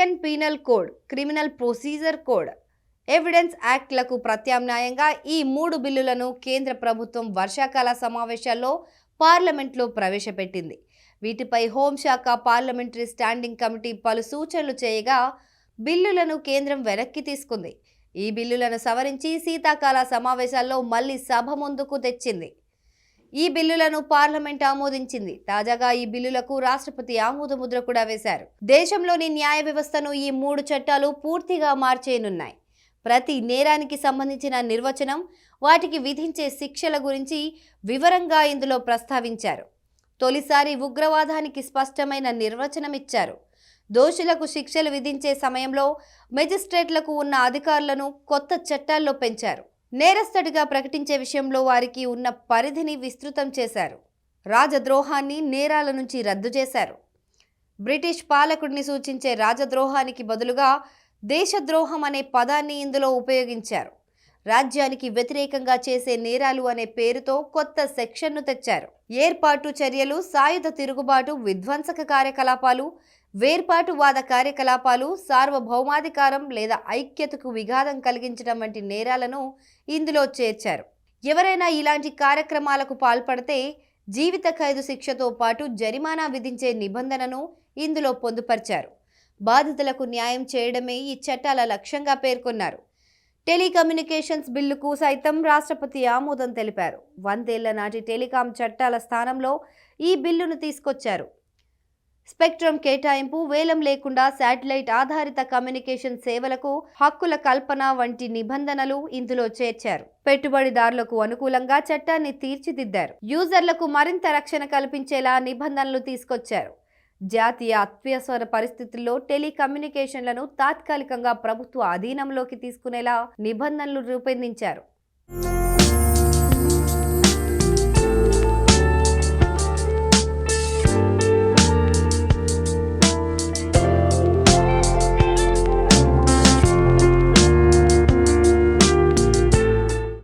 Indian penal code criminal procedure code evidence యాక్ట్లకు ప్రత్యామ్నాయంగా ఈ మూడు బిల్లులను కేంద్ర ప్రభుత్వం వర్షాకాల సమావేశాల్లో పార్లమెంట్లో ప్రవేశపెట్టింది. వీటిపై హోంశాఖ పార్లమెంటరీ స్టాండింగ్ కమిటీ పలు సూచనలు చేయగా బిల్లులను కేంద్రం వెనక్కి తీసుకుంది. ఈ బిల్లులను సవరించి శీతాకాల సమావేశాల్లో మళ్ళీ సభ ముందుకు తెచ్చింది. ఈ బిల్లులను పార్లమెంట్ ఆమోదించింది. తాజాగా ఈ బిల్లులకు రాష్ట్రపతి ఆమోద ముద్ర కూడా వేశారు. దేశంలోని న్యాయ వ్యవస్థను ఈ మూడు చట్టాలు పూర్తిగా మార్చేయనున్నాయి. ప్రతి నేరానికి సంబంధించిన నిర్వచనం వాటికి విధించే శిక్షల గురించి వివరంగా ఇందులో ప్రస్తావించారు. తొలిసారి ఉగ్రవాదానికి స్పష్టమైన నిర్వచనం ఇచ్చారు. దోషులకు శిక్షలు విధించే సమయంలో మెజిస్ట్రేట్లకు ఉన్న అధికారులను కొత్త చట్టాల్లో పెంచారు. నేరస్తుడిగా ప్రకటించే విషయంలో వారికి ఉన్న పరిధిని విస్తృతం చేశారు. రాజద్రోహాన్ని నేరాల నుంచి రద్దు చేశారు. బ్రిటిష్ పాలకుడిని సూచించే రాజద్రోహానికి బదులుగా దేశద్రోహం అనే పదాన్ని ఇందులో ఉపయోగించారు. రాజ్యానికి వ్యతిరేకంగా చేసే నేరాలు అనే పేరుతో కొత్త సెక్షన్ను తెచ్చారు. ఏర్పాటు చర్యలు సాయుధ తిరుగుబాటు విధ్వంసక కార్యకలాపాలు వేర్పాటువాద కార్యకలాపాలు సార్వభౌమాధికారం లేదా ఐక్యతకు విఘాతం కలిగించడం వంటి నేరాలను ఇందులో చేర్చారు. ఎవరైనా ఇలాంటి కార్యక్రమాలకు పాల్పడితే జీవిత ఖైదు శిక్షతో పాటు జరిమానా విధించే నిబంధనను ఇందులో పొందుపరిచారు. బాధితులకు న్యాయం చేయడమే ఈ చట్టాల లక్ష్యంగా పేర్కొన్నారు. టెలికమ్యూనికేషన్స్ బిల్లుకు సైతం రాష్ట్రపతి ఆమోదం తెలిపారు. వందేళ్ళ నాటి టెలికాం చట్టాల స్థానంలో ఈ బిల్లును తీసుకొచ్చారు. స్పెక్ట్రమ్ కేటాయింపు వేలం లేకుండా శాటిలైట్ ఆధారిత కమ్యూనికేషన్ సేవలకు హక్కుల కల్పన వంటి నిబంధనలు ఇందులో చేర్చారు. పెట్టుబడిదారులకు అనుకూలంగా చట్టాన్ని తీర్చిదిద్దారు. యూజర్లకు మరింత రక్షణ కల్పించేలా నిబంధనలు తీసుకొచ్చారు. జాతీయ అత్యవసర పరిస్థితుల్లో టెలికమ్యూనికేషన్లను తాత్కాలికంగా ప్రభుత్వ అధీనంలోకి తీసుకునేలా నిబంధనలు రూపొందించారు.